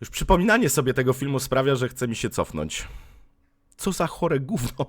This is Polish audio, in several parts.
Już przypominanie sobie tego filmu sprawia, że chce mi się cofnąć. Co za chore gówno.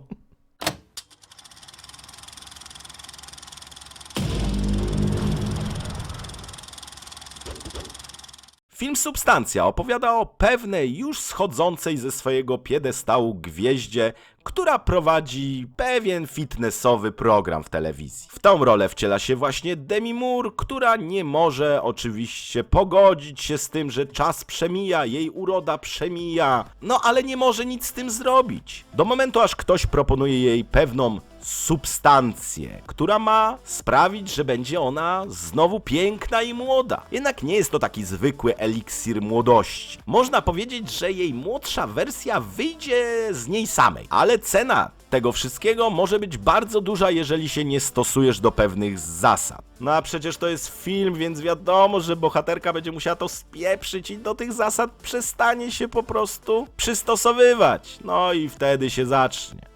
Substancja opowiada o pewnej już schodzącej ze swojego piedestału gwieździe, która prowadzi pewien fitnessowy program w telewizji. W tą rolę wciela się właśnie Demi Moore, która nie może oczywiście pogodzić się z tym, że czas przemija, jej uroda przemija, no ale nie może nic z tym zrobić. Do momentu aż ktoś proponuje jej pewną substancję, która ma sprawić, że będzie ona znowu piękna i młoda. Jednak nie jest to taki zwykły eliksir młodości. Można powiedzieć, że jej młodsza wersja wyjdzie z niej samej, ale cena tego wszystkiego może być bardzo duża, jeżeli się nie stosujesz do pewnych zasad. No a przecież to jest film, więc wiadomo, że bohaterka będzie musiała to spieprzyć i do tych zasad przestanie się po prostu przystosowywać. No i wtedy się zacznie.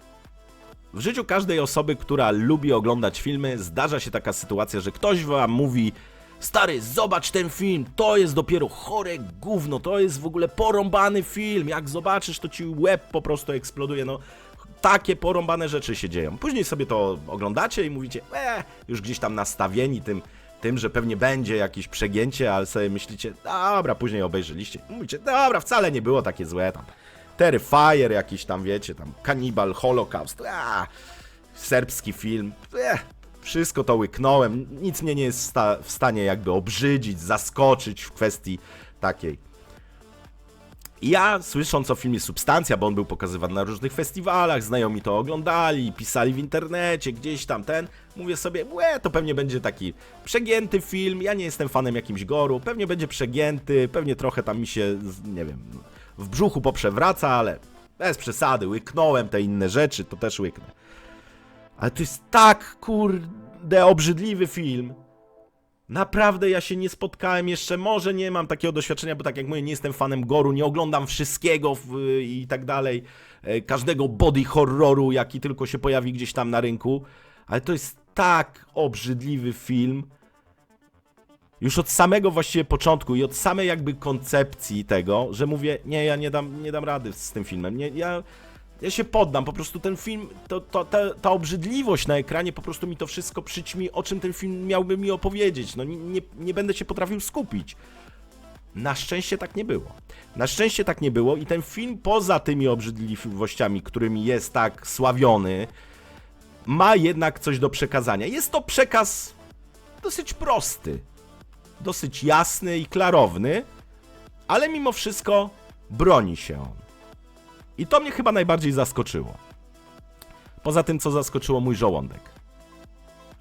W życiu każdej osoby, która lubi oglądać filmy, zdarza się taka sytuacja, że ktoś wam mówi Stary, zobacz ten film, to jest dopiero chore gówno, to jest w ogóle porąbany film, jak zobaczysz, to ci łeb po prostu eksploduje, no takie porąbane rzeczy się dzieją. Później sobie to oglądacie i mówicie, e, już gdzieś tam nastawieni tym, tym, że pewnie będzie jakieś przegięcie, ale sobie myślicie, dobra, później obejrzyliście, mówicie, dobra, wcale nie było takie złe tam. Terrifier jakiś tam, wiecie, tam Cannibal Holocaust, a, serbski film, eh, wszystko to łyknąłem, nic mnie nie jest sta- w stanie jakby obrzydzić, zaskoczyć w kwestii takiej. Ja, słysząc o filmie Substancja, bo on był pokazywany na różnych festiwalach, znajomi to oglądali, pisali w internecie, gdzieś tam ten, mówię sobie, łe, to pewnie będzie taki przegięty film, ja nie jestem fanem jakimś goru, pewnie będzie przegięty, pewnie trochę tam mi się, nie wiem, w brzuchu poprzewraca, ale bez przesady, łyknąłem te inne rzeczy, to też łyknę. Ale to jest tak, kurde, obrzydliwy film. Naprawdę ja się nie spotkałem jeszcze, może nie mam takiego doświadczenia, bo tak jak mówię, nie jestem fanem goru, nie oglądam wszystkiego w, i tak dalej, e, każdego body horroru, jaki tylko się pojawi gdzieś tam na rynku, ale to jest tak obrzydliwy film, już od samego właściwie początku i od samej jakby koncepcji tego, że mówię, nie, ja nie dam, nie dam rady z tym filmem, nie, ja, ja się poddam, po prostu ten film, to, to, ta, ta obrzydliwość na ekranie po prostu mi to wszystko przyćmi, o czym ten film miałby mi opowiedzieć, no nie, nie, będę się potrafił skupić. Na szczęście tak nie było. Na szczęście tak nie było i ten film poza tymi obrzydliwościami, którymi jest tak sławiony, ma jednak coś do przekazania. Jest to przekaz dosyć prosty, dosyć jasny i klarowny, ale mimo wszystko broni się on. I to mnie chyba najbardziej zaskoczyło. Poza tym, co zaskoczyło mój żołądek.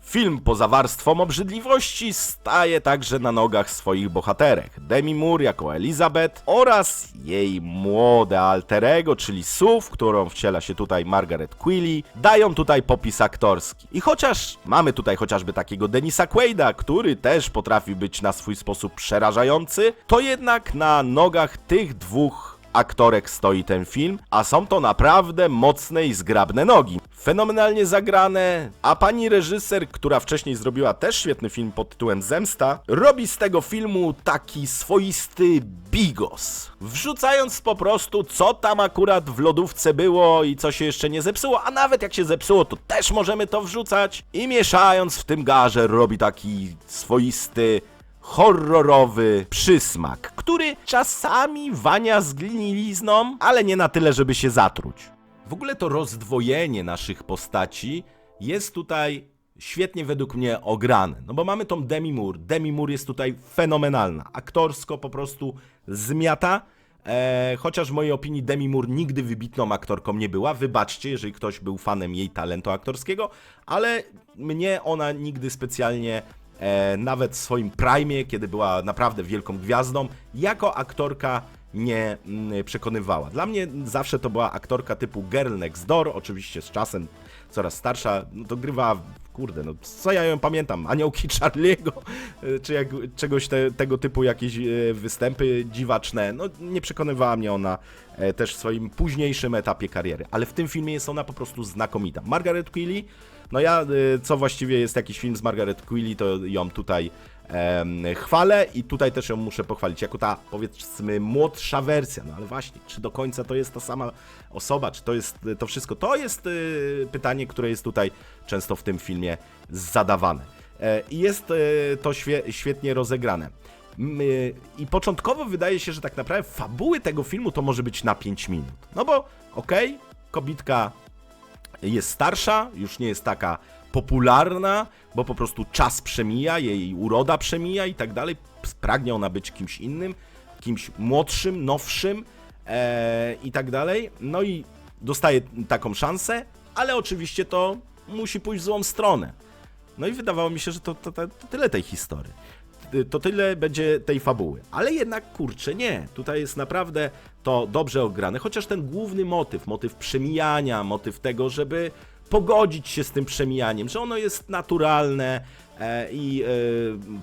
Film poza warstwą obrzydliwości staje także na nogach swoich bohaterek. Demi Moore jako Elizabeth oraz jej młode alterego, czyli Sue, w którą wciela się tutaj Margaret Quilly, dają tutaj popis aktorski. I chociaż mamy tutaj chociażby takiego Denisa Quaida, który też potrafi być na swój sposób przerażający, to jednak na nogach tych dwóch aktorek stoi ten film, a są to naprawdę mocne i zgrabne nogi. Fenomenalnie zagrane, a pani reżyser, która wcześniej zrobiła też świetny film pod tytułem Zemsta, robi z tego filmu taki swoisty bigos. Wrzucając po prostu, co tam akurat w lodówce było i co się jeszcze nie zepsuło, a nawet jak się zepsuło, to też możemy to wrzucać. I mieszając w tym garze, robi taki swoisty horrorowy przysmak, który czasami wania zglinilizną, ale nie na tyle, żeby się zatruć. W ogóle to rozdwojenie naszych postaci jest tutaj świetnie według mnie ograne. No bo mamy tą Demi Moore. Demi Moore jest tutaj fenomenalna. Aktorsko po prostu zmiata. E, chociaż w mojej opinii Demi Moore nigdy wybitną aktorką nie była. Wybaczcie, jeżeli ktoś był fanem jej talentu aktorskiego, ale mnie ona nigdy specjalnie e, nawet w swoim prime, kiedy była naprawdę wielką gwiazdą, jako aktorka nie mm, przekonywała. Dla mnie zawsze to była aktorka typu Girl Next Door, oczywiście z czasem coraz starsza, no to grywała, kurde, no co ja ją pamiętam, Aniołki Charlie'ego, e, czy jak, czegoś te, tego typu jakieś e, występy dziwaczne, no nie przekonywała mnie ona e, też w swoim późniejszym etapie kariery, ale w tym filmie jest ona po prostu znakomita. Margaret Qualley No ja, y, co właściwie jest jakiś film z Margaret Quilley, to ją tutaj chwalę i tutaj też ją muszę pochwalić, jako ta powiedzmy młodsza wersja, no ale właśnie, czy do końca to jest ta sama osoba, czy to jest y, to wszystko, to jest y, pytanie, które jest tutaj często w tym filmie zadawane. E, I jest y, to świe, świetnie rozegrane. I początkowo wydaje się, że tak naprawdę fabuły tego filmu to może być na 5 minut. No bo okej, kobitka jest starsza, już nie jest taka popularna, bo po prostu czas przemija, jej uroda przemija i tak dalej. Pragnie ona być kimś innym, kimś młodszym, nowszym e, i tak dalej. No i dostaje taką szansę, ale oczywiście to musi pójść w złą stronę. No i wydawało mi się, że to, to, to, to tyle tej historii. To tyle będzie tej fabuły. Ale jednak, kurczę, nie. Tutaj jest naprawdę to dobrze ograne. Chociaż ten główny motyw, motyw przemijania, motyw tego, żeby pogodzić się z tym przemijaniem, że ono jest naturalne e, i e,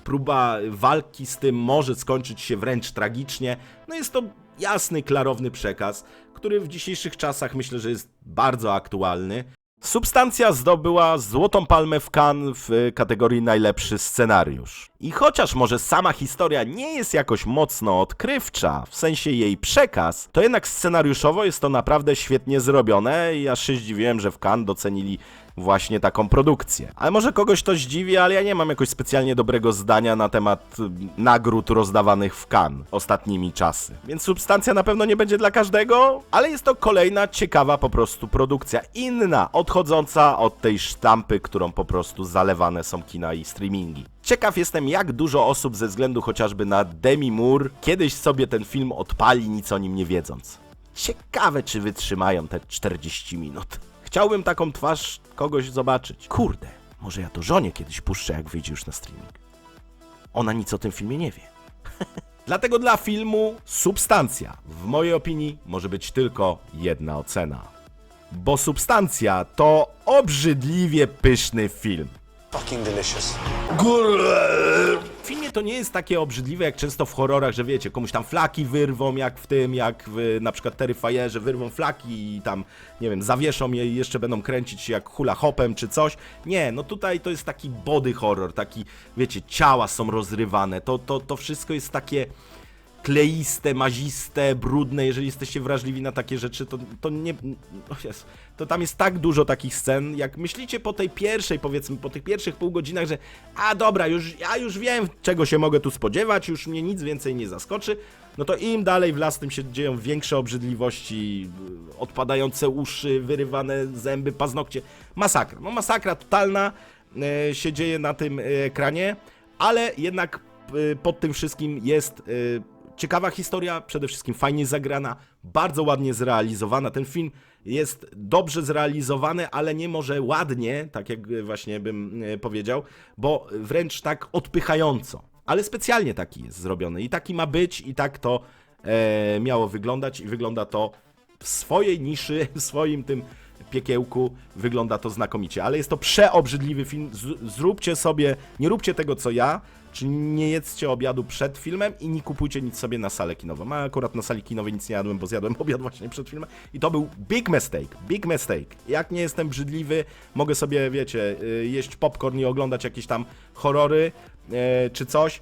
próba walki z tym może skończyć się wręcz tragicznie. No jest to jasny, klarowny przekaz, który w dzisiejszych czasach myślę, że jest bardzo aktualny. Substancja zdobyła Złotą Palmę w Cannes w kategorii najlepszy scenariusz. I chociaż może sama historia nie jest jakoś mocno odkrywcza, w sensie jej przekaz, to jednak scenariuszowo jest to naprawdę świetnie zrobione i aż się zdziwiłem, że w Cannes docenili właśnie taką produkcję. Ale może kogoś to zdziwi, ale ja nie mam jakoś specjalnie dobrego zdania na temat y, nagród rozdawanych w Cannes ostatnimi czasy. Więc substancja na pewno nie będzie dla każdego, ale jest to kolejna ciekawa po prostu produkcja. Inna, odchodząca od tej sztampy, którą po prostu zalewane są kina i streamingi. Ciekaw jestem, jak dużo osób ze względu chociażby na Demi Moore kiedyś sobie ten film odpali, nic o nim nie wiedząc. Ciekawe, czy wytrzymają te 40 minut. Chciałbym taką twarz kogoś zobaczyć. Kurde, może ja to żonie kiedyś puszczę, jak wyjdzie już na streaming. Ona nic o tym filmie nie wie. Dlatego dla filmu Substancja, w mojej opinii, może być tylko jedna ocena. Bo Substancja to obrzydliwie pyszny film. Fucking delicious. W filmie to nie jest takie obrzydliwe jak często w horrorach, że wiecie, komuś tam flaki wyrwą, jak w tym, jak w na przykład Terrifierze wyrwą flaki i tam, nie wiem, zawieszą je i jeszcze będą kręcić jak hula hopem czy coś. Nie, no tutaj to jest taki body horror, taki, wiecie, ciała są rozrywane, to, to, to wszystko jest takie kleiste, maziste, brudne, jeżeli jesteście wrażliwi na takie rzeczy, to, to nie... O Jezu, to tam jest tak dużo takich scen, jak myślicie po tej pierwszej, powiedzmy, po tych pierwszych pół godzinach, że a dobra, już, ja już wiem, czego się mogę tu spodziewać, już mnie nic więcej nie zaskoczy, no to im dalej w las, tym się dzieją większe obrzydliwości, odpadające uszy, wyrywane zęby, paznokcie. Masakra, no masakra totalna e, się dzieje na tym e, ekranie, ale jednak y, pod tym wszystkim jest y, ciekawa historia, przede wszystkim fajnie zagrana, bardzo ładnie zrealizowana. Ten film jest dobrze zrealizowany, ale nie może ładnie, tak jak właśnie bym y, powiedział, bo wręcz tak odpychająco. Ale specjalnie taki jest zrobiony i taki ma być i tak to e, miało wyglądać i wygląda to w swojej niszy, w swoim tym piekiełku wygląda to znakomicie, ale jest to przeobrzydliwy film. Z, zróbcie sobie, nie róbcie tego co ja, czyli nie jedzcie obiadu przed filmem i nie kupujcie nic sobie na salę kinową. A akurat na sali kinowej nic nie jadłem, bo zjadłem obiad właśnie przed filmem i to był big mistake, big mistake. Jak nie jestem brzydliwy, mogę sobie, wiecie, y, jeść popcorn i oglądać jakieś tam horrory y, czy coś,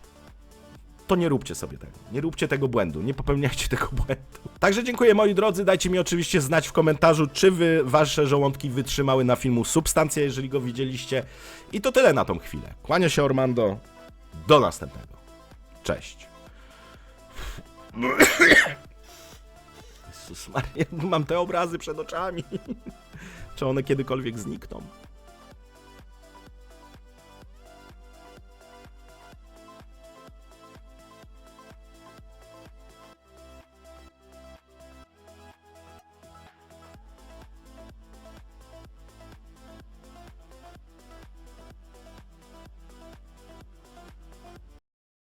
to nie róbcie sobie tego. Nie róbcie tego błędu, nie popełniajcie tego błędu. Także dziękuję moi drodzy, dajcie mi oczywiście znać w komentarzu, czy wy, wasze żołądki wytrzymały na filmu Substancja, jeżeli go widzieliście. I to tyle na tą chwilę. Kłania się Ormando, do następnego. Cześć. Jezus Maria, mam te obrazy przed oczami. Czy one kiedykolwiek znikną?